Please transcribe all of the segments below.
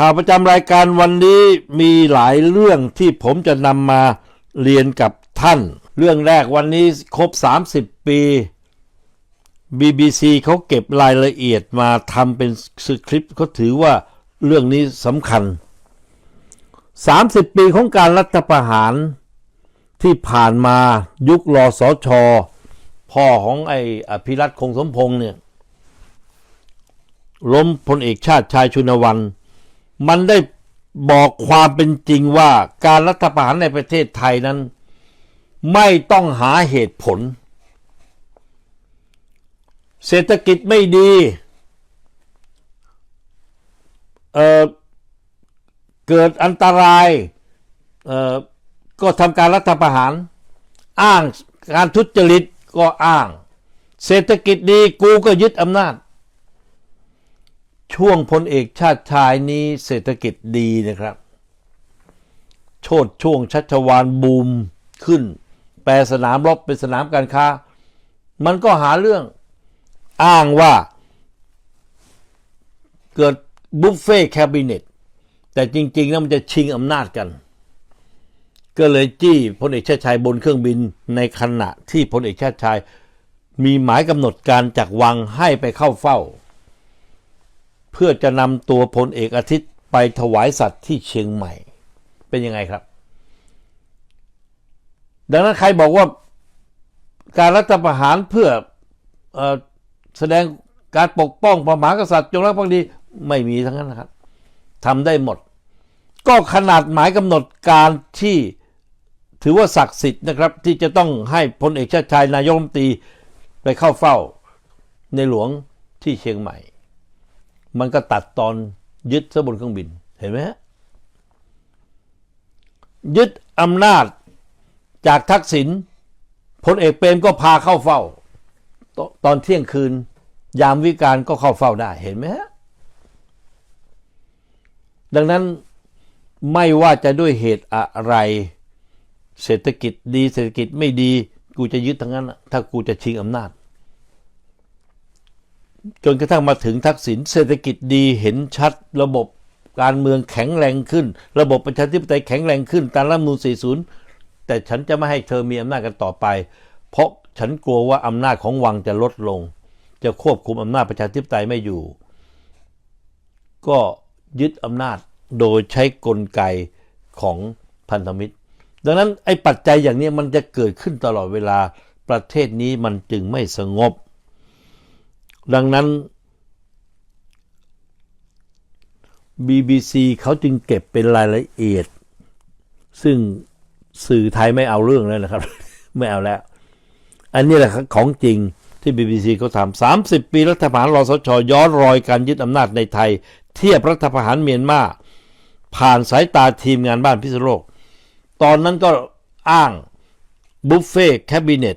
ข่าวประจำรายการวันนี้มีหลายเรื่องที่ผมจะนำมาเรียนกับท่าน เรื่องแรกวันนี้ครบ 30 ปี BBC เขาเก็บรายละเอียดมาทำเป็นสคริปต์เขาถือว่าเรื่องนี้สำคัญ 30 ปีของการรัฐประหารที่ผ่านมายุครอสอชอพ่อของไอ้อภิรัตคงสมพงษ์เนี่ยล้มพลเอกชาติชายชุนวัน มันได้บอกความเป็นจริงว่าการรัฐประหารในประเทศไทยนั้น ไม่ต้องหาเหตุผล เศรษฐกิจไม่ดีเเกิดอันตรายก็ทำการรัฐประหาร อ้างการทุจริตก็อ้าง เศรษฐกิจดีกูก็ยึดอำนาจ ช่วงพลเอกชาติชายนี้เศรษฐกิจดีนะครับ โชดช่วงชัชวานบูมขึ้น แปลสนามรบเป็นสนามการค้า มันก็หาเรื่องอ้างว่า เกิดบุฟเฟ่แคบิเนตแต่จริงๆแล้วมันจะชิงอำนาจกัน ก็เลยจี้พลเอกชาติชายบนเครื่องบินในขณะที่พลเอกชาติชายมีหมายกำหนดการจากวังให้ไปเข้าเฝ้า พื่อจะนำตัวพลเอกอาทิตย์ไปถวายสัตว์ที่เชียงใหม่ เป็นยังไงครับ ดังนั้นใครบอกว่าการรัฐประหารเพื่อออแสดงการปกป้องพระมหากษัตริย์จงรักภักดีไม่มีทั้งนั้นนะครับทำได้หมด ก็ขนาดหมายกำหนดการที่ถือว่าศักดิ์สิทธิ์นะครับ ที่จะต้องให้พลเอกชาติชายนายกรัฐมนตรีไปเข้าเฝ้าในหลวงที่เชียงใหม่ มันก็ตัดตอนยึดซะบนเครื่องบิน เห็นไหมฮะ ยึดอำนาจจากทักษิณพลเอกเปรมก็พาเข้าเฝ้า ตอนเที่ยงคืน ยามวิการก็เข้าเฝ้าได้ เห็นไหมฮะ ดังนั้นไม่ว่าจะด้วยเหตุอะไร เศรษฐกิจดีเศรษฐกิจไม่ดี กูจะยึดทั้งนั้น ถ้ากูจะชิงอำนาจ จนกระทั่งมาถึงทักษิณเศรษฐกิจดีเห็นชัดระบบการเมืองแข็งแรงขึ้น ระบบประชาธิปไตยแข็งแรงขึ้นตามรัฐธรรมนูล40 แต่ฉันจะไม่ให้เธอมีอำนาจกันต่อไป เพราะฉันกลัวว่าอำนาจของวังจะลดลง จะควบคุมอำนาจประชาธิปไตยไม่อยู่ ก็ยึดอำนาจโดยใช้กลไกของพันธมิตร ดังนั้นไอ้ปัจจัยอย่างนี้มันจะเกิดขึ้นตลอดเวลาประเทศนี้มันจึงไม่สงบ ดังนั้น BBC เขาจึงเก็บเป็นรายละเอียด ซึ่งสื่อไทยไม่เอาเรื่องแล้วนะครับ ไม่เอาแล้ว อันนี้แหละของจริงที่ BBC เขาทำ30ปีรัฐประหารรอสชย้อนรอยการยึดอำนาจในไทย เทียบรัฐประหารเมียนมาผ่านสายตาทีมงานบ้านพิษโลก ตอนนั้นก็อ้างบุฟเฟ่แคบิเนต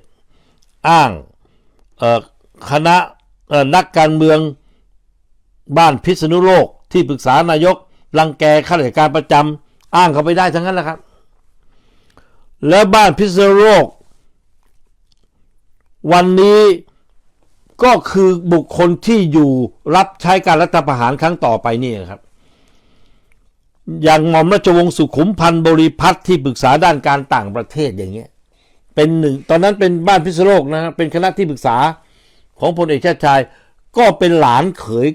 อ้างคณะ นักการเมืองบ้านพิษณุโลกที่ปรึกษานายกรังแกข้าราชการประจำอ้างเขาไปได้ทั้งนั้นแหละครับ แล้วบ้านพิษณุโลก วันนี้ก็คือบุคคลที่อยู่รับใช้การรัฐประหารครั้งต่อไปนี่ครับ อย่างหม่อมราชวงศ์สุขุมพันธ์บริพัตรที่ปรึกษาด้านการต่างประเทศอย่างเงี้ยเป็นหนึ่งตอนนั้นเป็นบ้านพิษณุโลกนะครับเป็นคณะที่ปรึกษา ของพลเอกชาติชายก็เป็นหลานเขย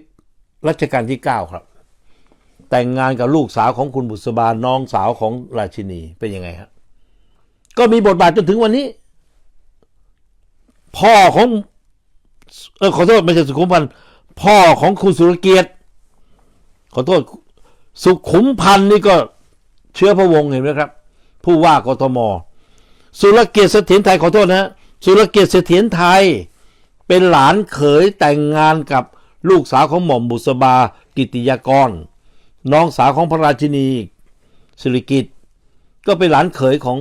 รัชกาลที่ 9 ครับ แต่งงานกับลูกสาวของคุณบุษบาน้องสาวของราชินีเป็นยังไงครับก็มีบทบาทจนถึงวันนี้ พ่อของเออขอโทษไม่ใช่สุขุมพันธ์พ่อของคุณสุรเกียรติ ขอโทษสุขุมพันธ์นี่ก็เชื้อพระวงศ์เห็นไหมครับ ผู้ว่ากทม สุรเกียรติเสถียรไทยขอโทษนะฮะสุรเกียรติเสถียรไทย เป็นหลานเขยแต่งงานกับลูกสาวของหม่อมบุษบากิติยากร น้องสาวของพระราชินีสิริกิตก็เป็นหลานเขยของ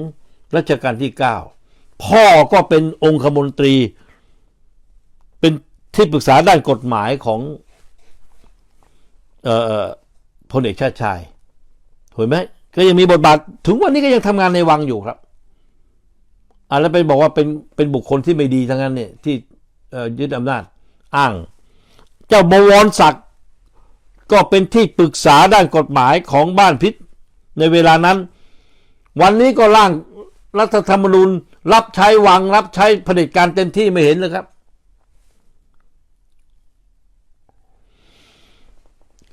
รัชกาลที่ 9 พ่อก็เป็นองคมนตรี เป็นที่ปรึกษาด้านกฎหมายของออพลเอกชาติชายถูกไหมก็ยังมีบทบาท ถึงวันนี้ก็ยังทำงานในวังอยู่ครับอะแล้วไปบอกว่าเป็นเป็นบุคคลที่ไม่ดีทั้งนั้นเนี่ยที่ ยึดอำนาจอ้าง เจ้าบวรศักดิ์ก็เป็นที่ปรึกษาด้านกฎหมายของบ้านพิษในเวลานั้น วันนี้ก็ร่างรัฐธรรมนูญรับใช้วังรับใช้เผด็จการเต็มที่ไม่เห็นเลยครับ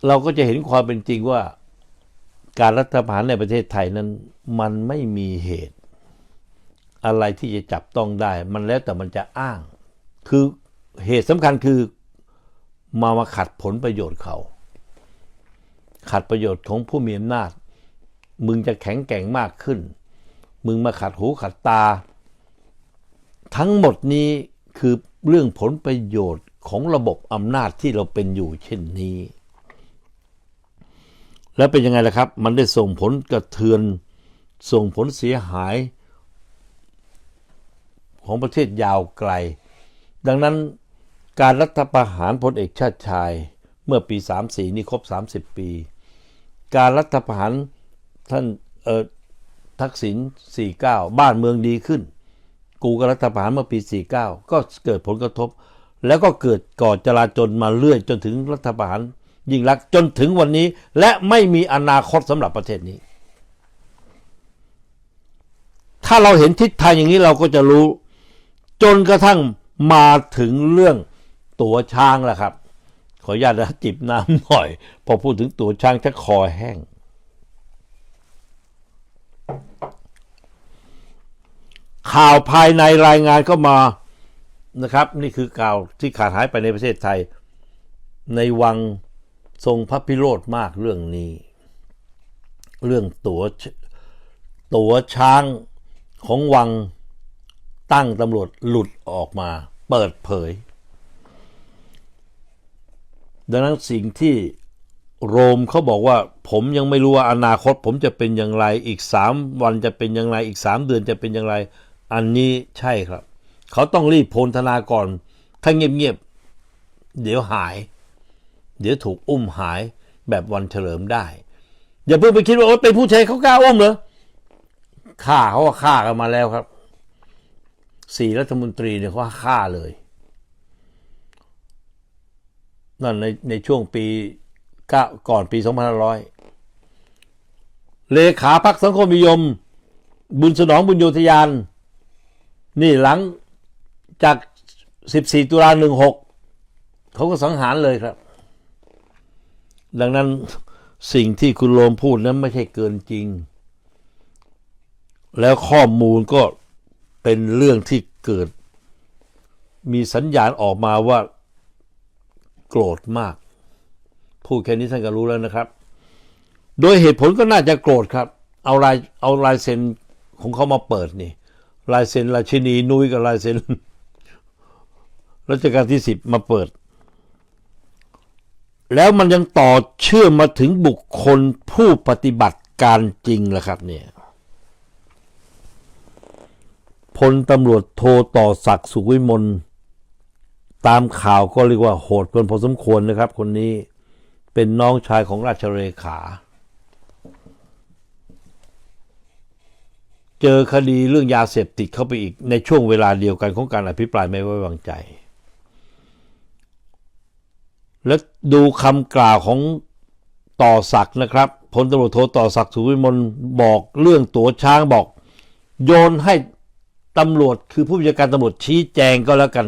เราก็จะเห็นความเป็นจริงว่าการรัฐประหารในประเทศไทยนั้น มันไม่มีเหตุ อะไรที่จะจับต้องได้ มันแล้วแต่มันจะอ้าง คือเหตุสำคัญคือมามาขัดผลประโยชน์เขา ขัดประโยชน์ของผู้มีอำนาจ มึงจะแข็งแกร่งมากขึ้น มึงมาขัดหูขัดตา ทั้งหมดนี้คือเรื่องผลประโยชน์ของระบบอำนาจที่เราเป็นอยู่เช่นนี้ แล้วเป็นยังไงล่ะครับ มันได้ส่งผลกระเทือน ส่งผลเสียหาย ของประเทศยาวไกล ดังนั้นการรัฐประหารพลเอกชาติชาย เมื่อปี 34 นี่ครบ 30 ปี การรัฐประหารท่านเออทักษิณ 49 บ้านเมืองดีขึ้น กูก็รัฐประหารเมื่อปี 49 ก็เกิดผลกระทบ แล้วก็เกิดก่อจราจนมาเรื่อยจนถึงรัฐประหารยิ่งรักจนถึงวันนี้ และไม่มีอนาคตสำหรับประเทศนี้ ถ้าเราเห็นทิศทางอย่างนี้เราก็จะรู้ จนกระทั่ง มาถึงเรื่องตัวช้างแหละครับ ขออนุญาตนะจิบน้ำหน่อย พอพูดถึงตัวช้างชักคอแห้ง ข่าวภายในรายงานก็มานะครับ นี่คือข่าวที่ขาดหายไปในประเทศไทย ในวังทรงพระพิโรธมากเรื่องนี้ เรื่องตัวตัวช้างของวัง ตั้งตำรวจหลุดออกมา เปิดเผย ดังนั้นสิ่งที่โรมเขาบอกว่า ผมยังไม่รู้ว่าอนาคต ผมจะเป็นอย่างไรอีกสามวันจะเป็นอย่างไรอีกสามเดือนจะเป็นอย่างไร อันนี้ใช่ครับ เขาต้องรีบโพลธนาก่อน ถ้าเงียบๆเดี๋ยวหาย เดี๋ยวถูกอุ้มหายแบบวันเฉลิมได้ อย่าเพิ่งไปคิดว่าเป็นผู้ชายเขากล้าอุ้มเหรอฆ่าเขาว่าฆ่ากันมาแล้วครับ สี่รัฐมนตรีเนี่ยเขาฆ่าเลย นั่นในในช่วงปีก้ก่อนปี2500เลขาพักสังคมนิยม บุญสนองบุญโยธยาน นี่หลังจาก 14 ตุลา16 เขาก็สังหารเลยครับ ดังนั้นสิ่งที่คุณโรมพูดนั้นไม่ใช่เกินจริง แล้วข้อมูลก็ เป็นเรื่องที่เกิด มีสัญญาณออกมาว่า โกรธมาก พูดแค่นี้ท่านก็รู้แล้วนะครับ โดยเหตุผลก็น่าจะโกรธครับ เอาลายเอาลายเซ็นของเขามาเปิดนี่ ลายเซ็นราชินีนุ้ยกับลายเซ็นรัชกาลที่สิบมาเปิด แล้วมันยังต่อเชื่อมมาถึงบุคคลผู้ปฏิบัติการจริงแหละครับเนี่ย พลตำรวจโทต่อศักดิ์สุขวิมลตามข่าวก็เรียกว่าโหดเกินพอสมควรนะครับ คนนี้เป็นน้องชายของราชเลขา เจอคดีเรื่องยาเสพติดเข้าไปอีกในช่วงเวลาเดียวกันของการอภิปรายไม่ไว้วางใจ และดูคำกล่าวของต่อศักดิ์นะครับพลตำรวจโทต่อศักดิ์สุขวิมลบอกเรื่องตัวช้างบอก โยนให้ ตำรวจคือผู้บัญชาการตำรวจชี้แจงก็แล้วกัน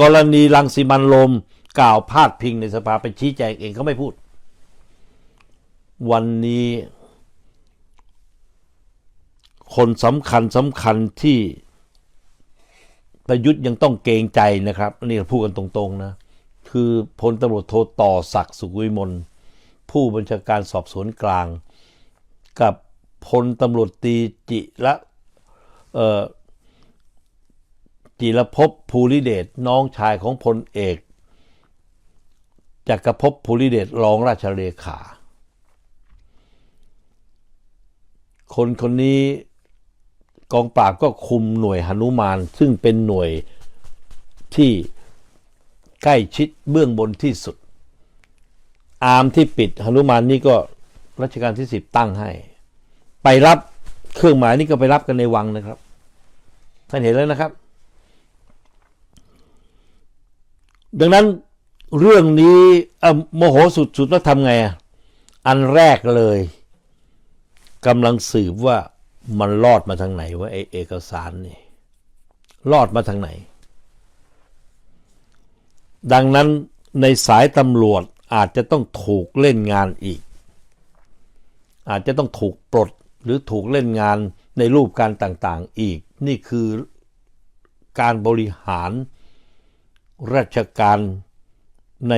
กรณีรังสิมันโรมกล่าวพาดพิงในสภาไปชี้แจงเองเขาไม่พูด วันนี้ คนสำคัญสำคัญที่ประยุทธ์ยังต้องเกรงใจนะครับนี่พูดกันตรงๆนะ คือพลตำรวจโทต่อศักดิ์สุขวิมลผู้บัญชาการสอบสวนกลาง กับพลตำรวจตรีจิระ จิรภพภูริเดชน้องชายของพลเอกจักรภพภูริเดชรองราชเลขา คนคนนี้กองปราบก็คุมหน่วยหนุมาน ซึ่งเป็นหน่วยที่ใกล้ชิดเบื้องบนที่สุด อามที่ปิดหนุมานนี่ก็รัชกาลที่สิบตั้งให้ ไปรับเครื่องหมายนี่ก็ไปรับกันในวังนะครับ ท่านเห็นแล้วนะครับ ดังนั้นเรื่องนี้โมโหสุดๆแล้วทำไงอะอันแรกเลยกำลังสืบว่ามันรอดมาทางไหนว่าไอเอกสารนี่รอดมาทางไหน ดังนั้นในสายตำรวจอาจจะต้องถูกเล่นงานอีก อาจจะต้องถูกปลดหรือถูกเล่นงานในรูปการต่างๆอีก นี่คือการบริหาร ราชการใน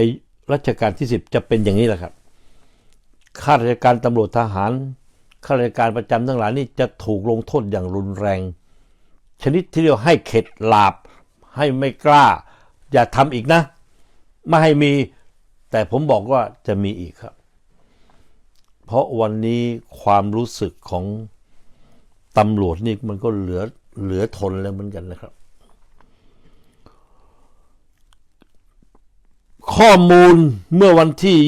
รัชกาลที่ 10 จะเป็นอย่างนี้แหละครับ ข้าราชการตำรวจทหาร ข้าราชการประจำทั้งหลายนี่จะถูกลงโทษอย่างรุนแรง ชนิดที่เรียกว่าให้เข็ดหลาบ ให้ไม่กล้า อย่าทำอีกนะ ไม่ให้มี แต่ผมบอกว่าจะมีอีกครับ เพราะวันนี้ความรู้สึกของตำรวจนี่มันก็เหลือเหลือทนแล้วเหมือนกันนะครับ ข้อมูลเมื่อวันที่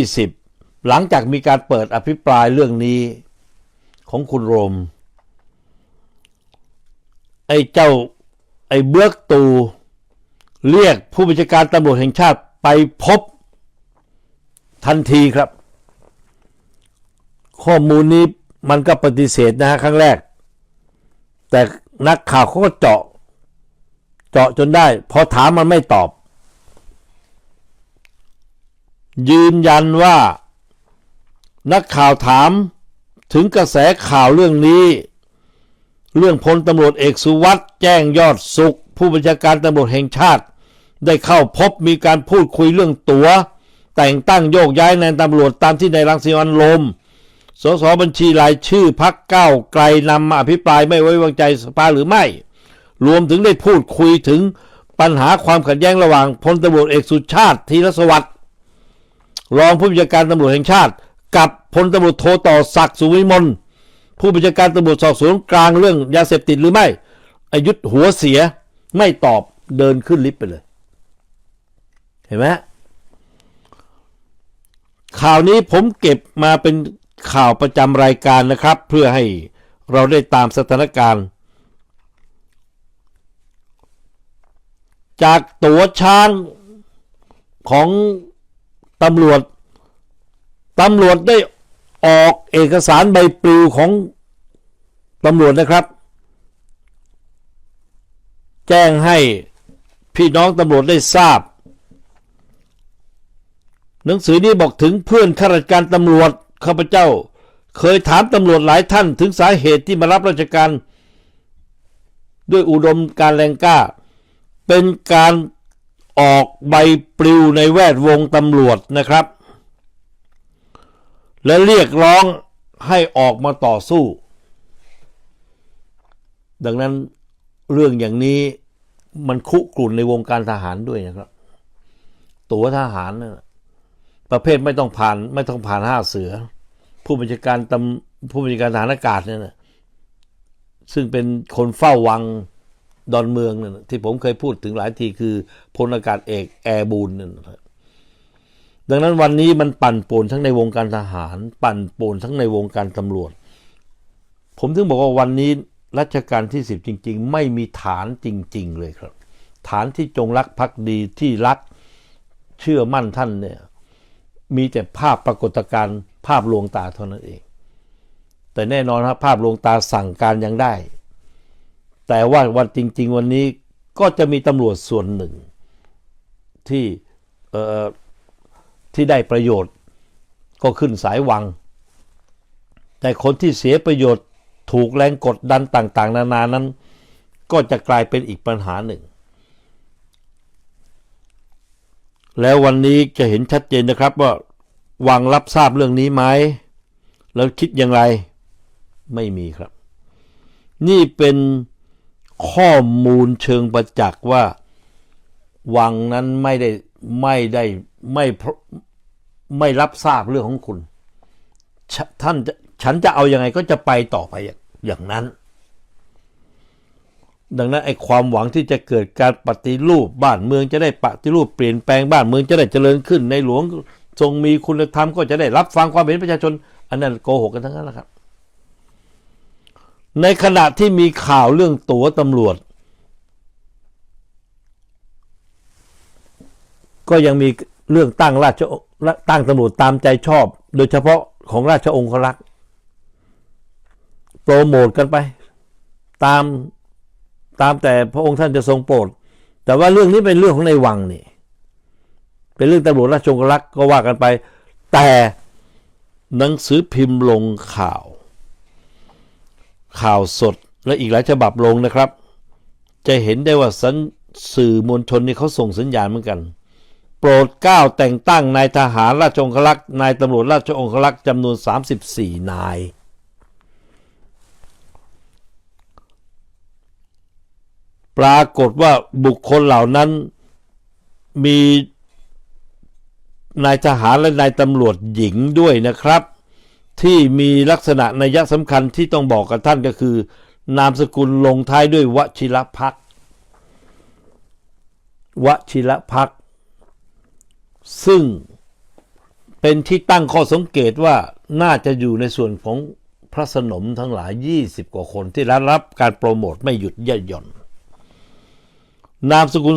19 20 หลังจากมีการเปิดอภิปรายเรื่องนี้ของคุณโรม ไอ้เจ้าไอ้เบือกตู เรียกผู้บัญชาการตำรวจแห่งชาติไปพบทันทีครับ ข้อมูลนี้มันก็ปฏิเสธนะฮะครั้งแรก แต่นักข่าวเขาก็เจาะ เจาะจนได้ พอถามมันไม่ตอบ ยืนยันว่า นักข่าวถามถึงกระแสข่าวเรื่องนี้ เรื่องพลตำรวจเอกสุวัสด์แจ้งยอดสุข ผู้บัญชาการตำรวจแห่งชาติ ได้เข้าพบมีการพูดคุยเรื่องตัว๋ว แต่งตั้งโยกย้ายในายตำรวจตามที่ในรังสิมันต์โรมสสบัญชีรายชื่อพักเก้าไกลนำมาอภิปรายไม่ไว้วางใจสภาหรือไม่ รวมถึงได้พูดคุยถึงปัญหาความขัดแย้งระหว่างพลตำรวจเอกสุชาติธีรสวัสดิ์ รองผู้บัญชาการตำรวจแห่งชาติ กับพลตำรวจโทต่อศักดิ์สุวิมลผู้บัญชาการตำรวจสอบสวนกลางเรื่องยาเสพติดหรือไม่อายุทธหัวเสียไม่ตอบเดินขึ้นลิฟต์ไปเลย เห็นไหมข่าวนี้ผมเก็บมาเป็นข่าวประจำรายการนะครับ เพื่อให้เราได้ตามสถานการณ์ จากตัวช้างของ ตำรวจตำรวจได้ออกเอกสารใบปลิวของตำรวจนะครับ แจ้งให้พี่น้องตำรวจได้ทราบ หนังสือนี้บอกถึงเพื่อนข้าราชการตำรวจข้าพเจ้า เคยถามตำรวจหลายท่านถึงสาเหตุที่มารับราชการ ด้วยอุดมการแรงกล้า เป็นการ ออกใบปลิวในแวดวงตำรวจนะครับ และเรียกร้องให้ออกมาต่อสู้ ดังนั้นเรื่องอย่างนี้มันคุกรุ่นในวงการทหารด้วยนะครับ ตัวทหารนะประเภทไม่ต้องผ่าน ไม่ต้องผ่านห้าเสือ ผู้บัญชาการตำผู้บัญชาการทหารอากาศเนี่ยนะซึ่งเป็นคนเฝ้าวัง ดอนเมืองนี่นที่ผมเคยพูดถึงหลายทีคือพลอากาศเอกแอร์บูนนี่นครับดังนั้นวันนี้มันปั่นป่วนทั้งในวงการทหาร ปั่นป่วนทั้งในวงการตำรวจ ผมถึงบอกว่าวันนี้รัชกาลที่สิบจริง ๆ ไม่มีฐานจริง ๆ เลยครับ ฐานที่จงรักภักดีที่รักเชื่อมั่นท่านเนี่ยมีแต่ภาพปรากฏการณ์ภาพลวงตาเท่านั้นเอง แต่แน่นอนครับภาพลวงตาสั่งการยังได้ แต่ว่าวันจริง ๆ วันนี้ก็จะมีตำรวจส่วนหนึ่ง ที่เอ่อที่ได้ประโยชน์ก็ขึ้นสายวัง แต่คนที่เสียประโยชน์ถูกแรงกดดันต่าง ๆ นานานั้น ก็จะกลายเป็นอีกปัญหาหนึ่ง แล้ววันนี้จะเห็นชัดเจนนะครับว่าวังรับทราบเรื่องนี้ไหมแล้วคิดอย่างไรไม่มีครับ นี่เป็น ข้อมูลเชิงประจักษ์ว่า วังนั้นไม่ได้ไม่ได้ไม่พไม่รับทราบเรื่องของคุณ ท่านจะฉันจะเอาอยัางไงก็จะไปต่อไปอย่างนั้น ดังนั้นไอ้ความหวังที่จะเกิดการปฏิรูปบ้านเมืองจะได้ปฏิรูปเปลี่ยนแปลงบ้านเมืองจะได้เจริญขึ้นในหลวงทรงมีคุณธรรมก็จะได้รับฟังความเห็นประชาชน อันนั้นโกหกกันทั้งนั้นแหละครับ ในขณะที่มีข่าวเรื่องตั๋วตำรวจ ก็ยังมีเรื่องตั้งราชตั้งตำรวจตามใจชอบ โดยเฉพาะของราชองครักษ์โปรโมทกันไป ตามตามแต่พระองค์ท่านจะทรงโปรด แต่ว่าเรื่องนี้เป็นเรื่องของในวังนี่เป็นเรื่องตำรวจราชองครักษ์ก็ว่ากันไป แต่หนังสือพิมพ์ลงข่าว ข่าวสดและอีกหลายฉบับลงนะครับ จะเห็นได้ว่าสัญสื่อมวลชนนี่เขาส่งสัญญาณเหมือนกัน โปรดเกล้าแต่งตั้งนายทหารราชองครักษ์นายตำรวจราชองครักษ์จำนวน 34 นาย ปรากฏว่าบุคคลเหล่านั้นมีนายทหารและนายตำรวจหญิงด้วยนะครับ ที่มีลักษณะนัยสำคัญที่ต้องบอกกับท่านก็คือ นามสกุลลงท้ายด้วยวชิรพักวชิรพักซึ่งเป็นที่ตั้งข้อสังเกตว่าน่าจะอยู่ในส่วนของพระสนมทั้งหลาย 20 กว่าคนที่ได้รับการโปรโมทไม่หยุดย่หย่อน นามสกุล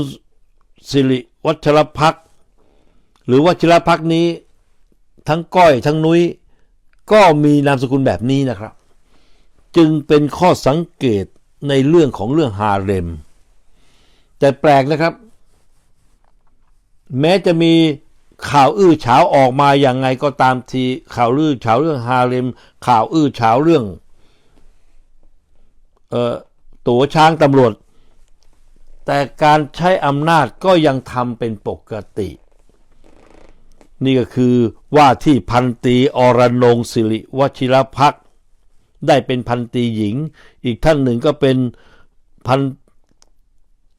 สิริวัชรพักหรือวัชิรพักนี้ ทั้งก้อยทั้งนุ้ย ก็มีนามสกุลแบบนี้นะครับ จึงเป็นข้อสังเกตในเรื่องของเรื่องฮาเร็ม แต่แปลกนะครับ แม้จะมีข่าวอื้อฉาวออกมาอย่างไงก็ตามทีข่าวลือฉาวเรื่องฮาเร็ม ข่าวอื้อฉาวเรื่องเอ่อตัวช้างตำรวจ แต่การใช้อำนาจก็ยังทำเป็นปกติ นี่ก็คือ ว่าที่พันตีอรนงศิริวชิรพักได้เป็นพันตีหญิง อีกท่านหนึ่งก็เป็นพัน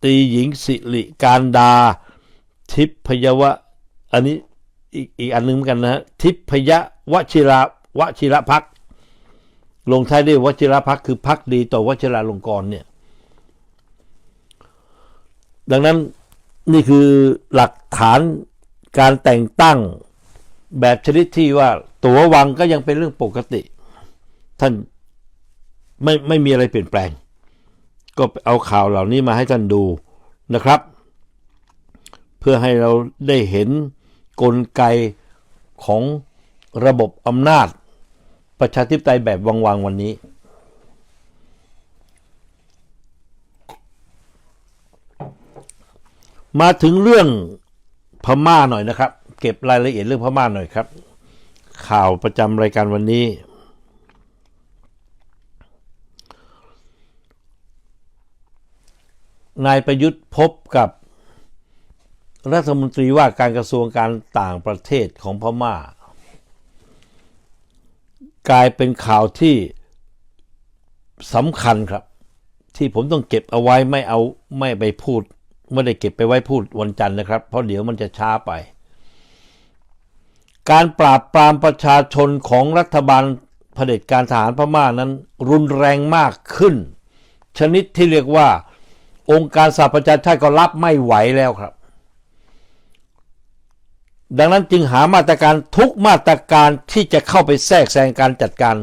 ตีหญิงสิริการดา ทิพยวะอันนี้อีกอีกอันหนึงเหมือนกันนะฮะทิพยวชิระวชิรพักลงท้ายด้วยวชิรพักคือพักดีต่อวชิราลงกรเนี่ย ดังนั้นนี่คือหลักฐานการแต่งตั้ง แบบชนิดที่ว่าตัววังก็ยังเป็นเรื่องปกติ ท่านไม่ไม่มีอะไรเปลี่ยนแปลง ก็เอาข่าวเหล่านี้มาให้ท่านดูนะครับ เพื่อให้เราได้เห็นกลไกของระบบอำนาจ ประชาธิปไตยแบบวังๆวันนี้ มาถึงเรื่องพม่าหน่อยนะครับ เก็บรายละเอียดเรื่องพม่าหน่อยครับ ข่าวประจำรายการวันนี้ นายประยุทธ์พบกับรัฐมนตรีว่าการกระทรวงการต่างประเทศของพม่า กลายเป็นข่าวที่สำคัญครับ ที่ผมต้องเก็บเอาไว้ไม่เอาไม่ไปพูด ไม่ได้เก็บไปไว้พูดวันจันทร์นะครับ เพราะเดี๋ยวมันจะช้าไป การปราบปรามประชาชนของรัฐบาลเผด็จการทหารพม่านั้น รุนแรงมากขึ้น ชนิดที่เรียกว่า องค์การสหประชาชาติก็รับไม่ไหวแล้วครับ ดังนั้นจึงหามาตรการทุกมาตรการที่จะเข้าไปแทรกแซงการจัดการ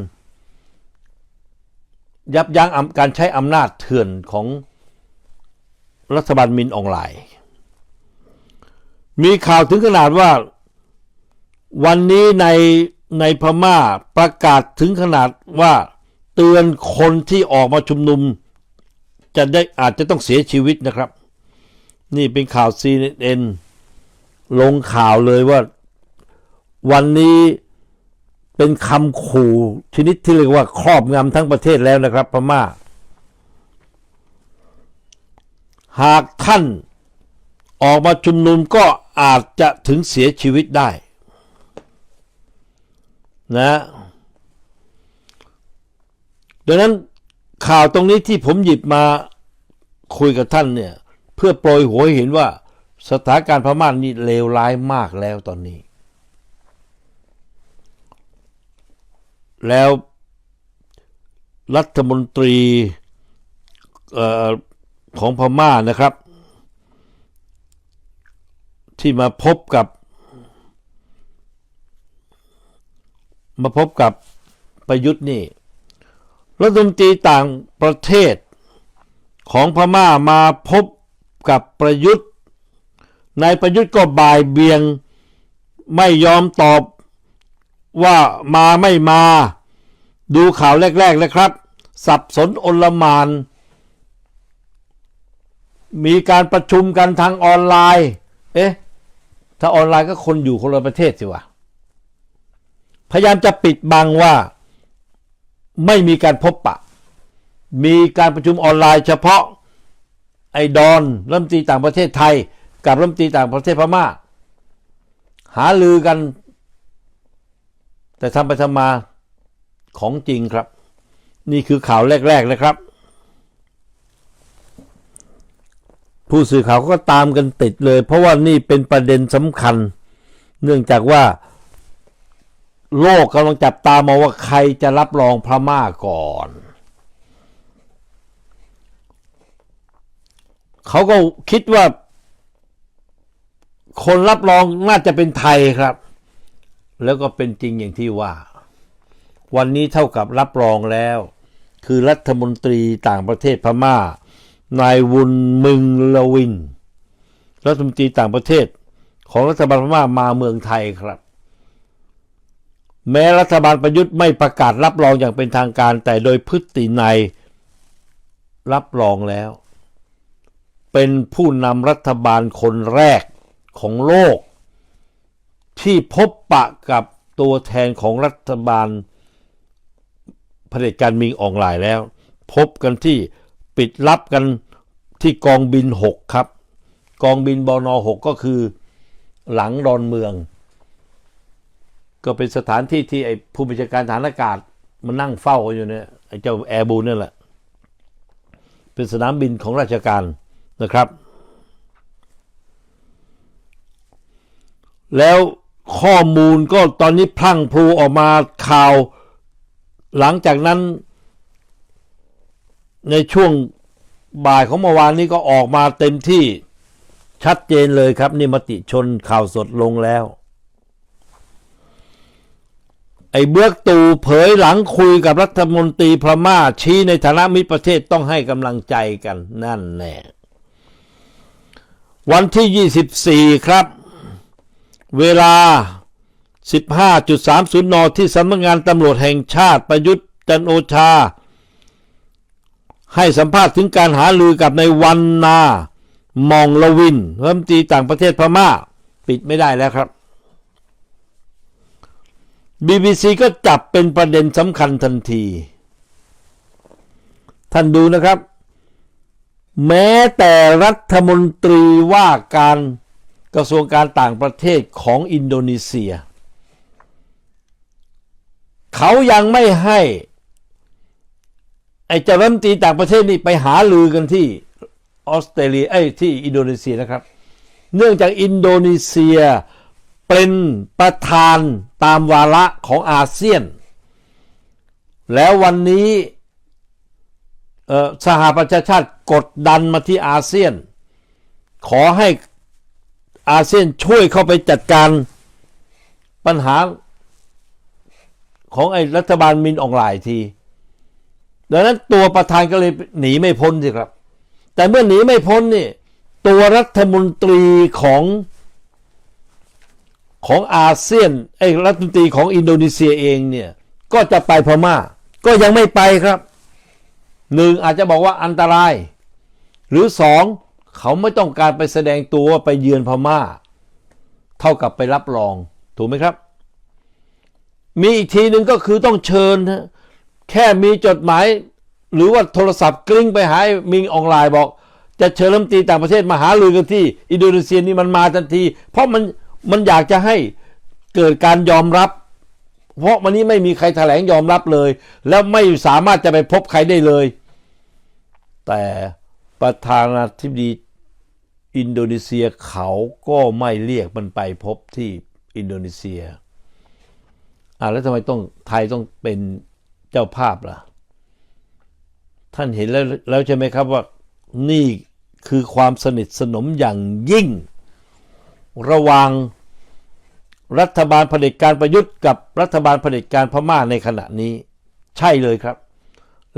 ยับยั้งการใช้อำนาจเถื่อนของรัฐบาลมินออนไลน์มีข่าวถึงขนาดว่า วันนี้ในในพม่าประกาศถึงขนาดว่าเตือนคนที่ออกมาชุมนุม จะได้อาจจะต้องเสียชีวิตนะครับ นี่เป็นข่าว CNN ลงข่าวเลยว่า วันนี้เป็นคำขู่ชนิดที่เรียกว่าครอบงำทั้งประเทศแล้วนะครับพม่า หากท่านออกมาชุมนุมก็อาจจะถึงเสียชีวิตได้ นะดังนั้นข่าวตรงนี้ที่ผมหยิบมาคุยกับท่านเนี่ย เพื่อโปรยหัวเห็นว่าสถานการณ์พม่านี่เลวร้ายมากแล้วตอนนี้ แล้วรัฐมนตรีออของพม่านะครับ ที่มาพบกับ มาพบกับประยุทธ์นี่รัฐมนตรีต่างประเทศของพม่ามาพบกับประยุทธ์นายประยุทธ์ก็บ่ายเบียงไม่ยอมตอบว่ามาไม่มา ดูข่าวแรกๆเลยครับ สับสนอนลมาน มีการประชุมกันทางออนไลน์ เอ๊ะ ถ้าออนไลน์ก็คนอยู่คนละประเทศสิวะ พยายามจะปิดบังว่าไม่มีการพบปะ มีการประชุมออนไลน์เฉพาะไอ้ดอนรัฐมนตรีต่างประเทศไทย กับรัฐมนตรีต่างประเทศพม่า หาลือกัน แต่ทำไปทำมาของจริงครับ นี่คือข่าวแรกๆเลยครับ ผู้สื่อข่าวก็ตามกันติดเลย เพราะว่านี่เป็นประเด็นสำคัญ เนื่องจากว่า โลกกำลังจับตามองว่าใครจะรับรองพม่าก่อน เขาก็คิดว่า คนรับรองน่าจะเป็นไทยครับ แล้วก็เป็นจริงอย่างที่ว่า วันนี้เท่ากับรับรองแล้ว คือรัฐมนตรีต่างประเทศพม่า นายวุนมึงละวิน รัฐมนตรีต่างประเทศของรัฐบาลพม่ามาเมืองไทยครับ แม้รัฐบาลประยุทธ์ไม่ประกาศรับรองอย่างเป็นทางการ แต่โดยพฤติในรับรองแล้ว เป็นผู้นำรัฐบาลคนแรกของโลก ที่พบปะกับตัวแทนของรัฐบาลเผด็จการมิงออนไลน์แล้ว พบกันที่ปิดลับกันที่กองบิน 6 ครับ กองบินบอนอ6ก็คือหลังดอนเมือง ก็เป็นสถานที่ที่ไอ้ผู้บัญชาการฐานอากาศมันนั่งเฝ้าอยู่เนี่ยไอ้เจ้าแอร์บูนั่แหละ เป็นสนามบินของราชการนะครับ แล้วข้อมูลก็ตอนนี้พลั่งพลูออกมาข่าว หลังจากนั้น ในช่วงบ่ายของเมื่อวานนี้ก็ออกมาเต็มที่ชัดเจนเลยครับ นี่มติชนข่าวสดลงแล้ว ไอ้เบื้อกตูเผยหลังคุยกับรัฐมนตรีพม่าชี้ในฐานะมิตรประเทศต้องให้กำลังใจกันนั่นแน่วันที่ 24 ครับ เวลา 15.30 น ที่สำนักงานตำรวจแห่งชาติประยุทธ์จันโอชา ให้สัมภาษณ์ถึงการหาลือกับในวันนามองละวินรัฐมนตรีต่างประเทศพม่า ปิดไม่ได้แล้วครับ BBC ก็จับเป็นประเด็นสำคัญทันที ท่านดูนะครับ แม้แต่รัฐมนตรีว่าการกระทรวงการต่างประเทศของอินโดนีเซีย เขายังไม่ให้ไอ้เจ้ารัฐมนตรีต่างประเทศนี่ไปหาลือกันที่ออสเตรเลียไอ้ที่อินโดนีเซียนะครับ เนื่องจากอินโดนีเซีย เป็นประธานตามวาระของอาเซียน แล้ววันนี้สหประชาชาติกดดันมาที่อาเซียน ขอให้อาเซียนช่วยเข้าไปจัดการปัญหาของไอ้รัฐบาลมินออนไลน์ที ดังนั้นตัวประธานก็เลยหนีไม่พ้นสิครับ แต่เมื่อหนีไม่พ้นนี่ตัวรัฐมนตรีของ ของอาเซียนไอ้รัฐมนตรีของอินโดนีเซียเองเนี่ยก็จะไปพม่า ก็ยังไม่ไปครับหนึ่งอาจจะบอกว่าอันตราย หรือสองเขาไม่ต้องการไปแสดงตัวไปเยือนพม่า เท่ากับไปรับรอง ถูกไหมครับ มีอีกทีหนึ่งก็คือต้องเชิญ แค่มีจดหมาย หรือว่าโทรศัพท์กลิ้งไปหามิงออนไลน์บอก จะเชิญรัฐมนตรีต่างประเทศมาหารือกันที่ อินโดนีเซียนี่มันมาทันที เพราะมัน มันอยากจะให้เกิดการยอมรับ เพราะวันนี้ไม่มีใครแถลงยอมรับเลย แล้วไม่สามารถจะไปพบใครได้เลย แต่ประธานาธิบดีอินโดนีเซียเขาก็ไม่เรียกมันไปพบที่อินโดนีเซียอ่าแล้วทำไมต้องไทยต้องเป็นเจ้าภาพล่ะ ท่านเห็นแล้วแล้วใช่ไหมครับว่านี่คือความสนิทสนมอย่างยิ่ง ระหว่างรัฐบาลเผด็จการประยุทธ์กับรัฐบาลเผด็จการพม่าในขณะนี้ ใช่เลยครับ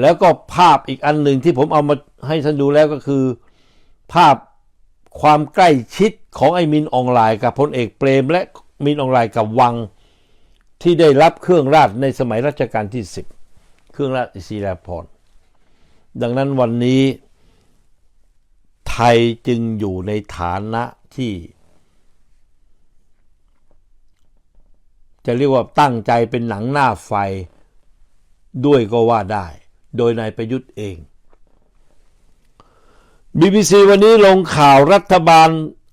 แล้วก็ภาพอีกอันหนึ่งที่ผมเอามาให้ท่านดูแล้วก็คือ ภาพความใกล้ชิดของไอ้มินออนไลน์กับพลเอกเปรม และมินออนไลน์กับวังที่ได้รับเครื่องราชในสมัยรัชกาลที่สิบเครื่องราชอิสริยาภรณ์ดังนั้นวันนี้ไทยจึงอยู่ในฐานะที่ จะเรียกว่าตั้งใจเป็นหนังหน้าไฟ ด้วยก็ว่าได้ โดยนายประยุทธ์เอง BBC วันนี้ลงข่าวรัฐบาล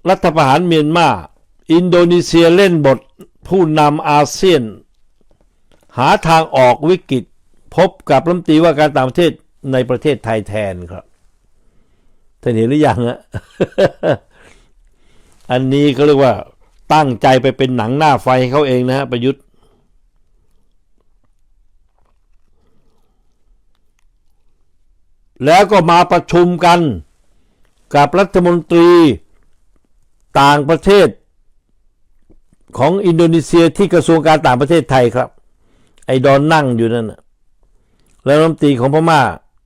รัฐประหารเมียนมา อินโดนีเซียเล่นบทผู้นำอาเซียน หาทางออกวิกฤต พบกับรัฐมนตรีว่าการต่างประเทศในประเทศไทยแทนครับท่านเห็นหรือยังฮะ อันนี้ก็เรียกว่า ตั้งใจไปเป็นหนังหน้าไฟให้เขาเองนะฮะประยุทธ์ แล้วก็มาประชุมกันกับรัฐมนตรีต่างประเทศของอินโดนีเซียที่กระทรวงการต่างประเทศไทยครับ ไอ้ดอนนั่งอยู่นั่นนะแล้วรัฐมนตรีของพม่า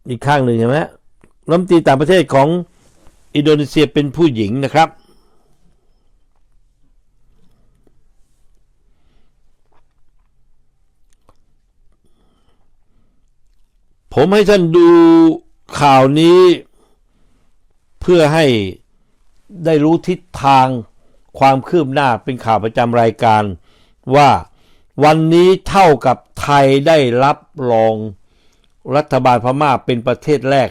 อีกข้างหนึ่งใช่ไหมรัฐมนตรีต่างประเทศของอินโดนีเซียเป็นผู้หญิงนะครับ ผมให้ท่านดูข่าวนี้ เพื่อให้ได้รู้ทิศทางความคืบหน้าเป็นข่าวประจำรายการว่าวันนี้เท่ากับไทยได้รับรองรัฐบาลพม่าเป็นประเทศแรก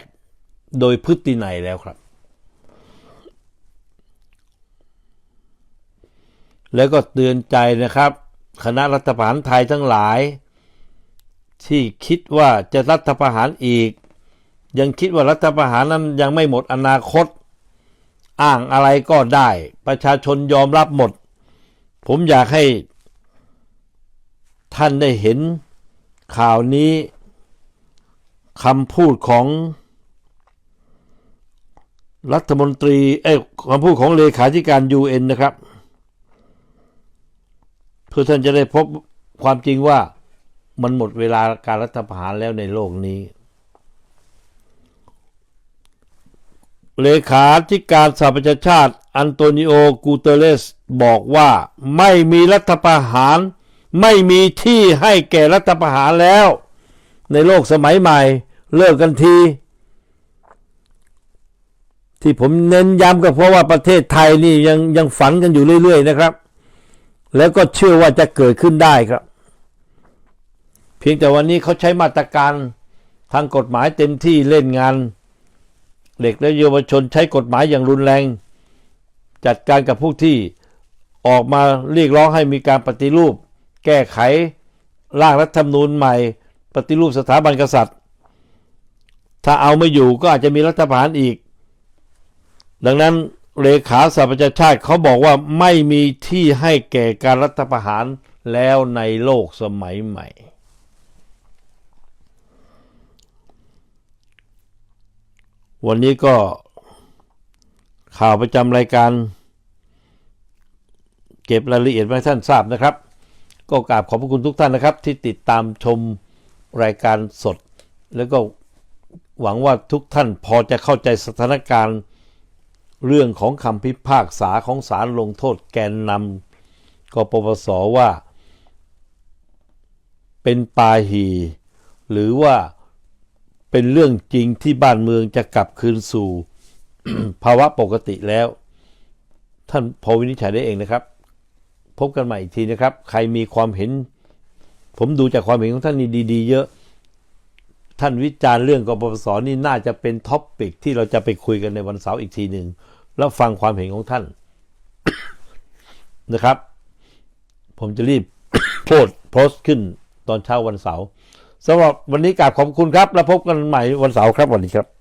โดยพฤตินัยแล้วครับ แล้วก็เตือนใจนะครับ คณะรัฐประหารไทยทั้งหลาย ที่คิดว่าจะรัฐประหารอีก ยังคิดว่ารัฐประหารนั้นยังไม่หมดอนาคต อ้างอะไรก็ได้ ประชาชนยอมรับหมด ผมอยากให้ ท่านได้เห็นข่าวนี้คำพูดของรัฐมนตรี เอ้คำพูดของเลขาธิการ UN นะครับ เพื่อท่านจะได้พบความจริงว่า มันหมดเวลาการรัฐประหารแล้วในโลกนี้ เลขาธิการสหประชาชาติ อันโตนิโอ กูเตเรสบอกว่าไม่มีรัฐประหาร ไม่มีที่ให้แก่รัฐประหารแล้ว ในโลกสมัยใหม่ เลิกกันที ที่ผมเน้นย้ำก็เพราะว่าประเทศไทยนี่ยังยังฝันกันอยู่เรื่อย ๆ นะครับ แล้วก็เชื่อว่าจะเกิดขึ้นได้ครับ พียงแต่วันนี้เขาใช้มาตรการทางกฎหมายเต็มที่เล่นงาน เด็กและเยาวชนใช้กฎหมายอย่างรุนแรง จัดการกับผู้ที่ออกมาเรียกร้องให้มีการปฏิรูป แก้ไขร่างรัฐธรรมนูญใหม่ ปฏิรูปสถาบันกษัตริย์ ถ้าเอาไม่อยู่ก็อาจจะมีรัฐประหารอีก ดังนั้นเลขาสหประชาชาติเขาบอกว่าไม่มีที่ให้แก่การรัฐประหารแล้วในโลกสมัยใหม่ วันนี้ก็ข่าวประจำรายการ เก็บรายละเอียดมาให้ท่านทราบนะครับ ก็กราบขอบพระคุณทุกท่านนะครับ ที่ติดตามชมรายการสด แล้วก็หวังว่าทุกท่านพอจะเข้าใจสถานการณ์เรื่องของคำพิพากษาของศาลลงโทษแกนนำกปปสว่า เป็นปาหี หรือว่า เป็นเรื่องจริงที่บ้านเมืองจะกลับคืนสู่ ภาวะปกติแล้ว ท่านพอวินิจฉัยได้เองนะครับ พบกันใหม่อีกทีนะครับ ใครมีความเห็น ผมดูจากความเห็นของท่านนี่ดีๆเยอะ ท่านวิจารณ์เรื่องกปปสนี่น่าจะเป็นท็อปปิกที่เราจะไปคุยกันในวันเสาร์อีกทีหนึ่งแล้วฟังความเห็นของท่านนะครับ ผมจะรีบโพสต์ขึ้นตอนเช้าวันเสาร์ สำหรับวันนี้กราบขอบคุณครับ แล้วพบกันใหม่วันเสาร์ครับวันนี้ครับ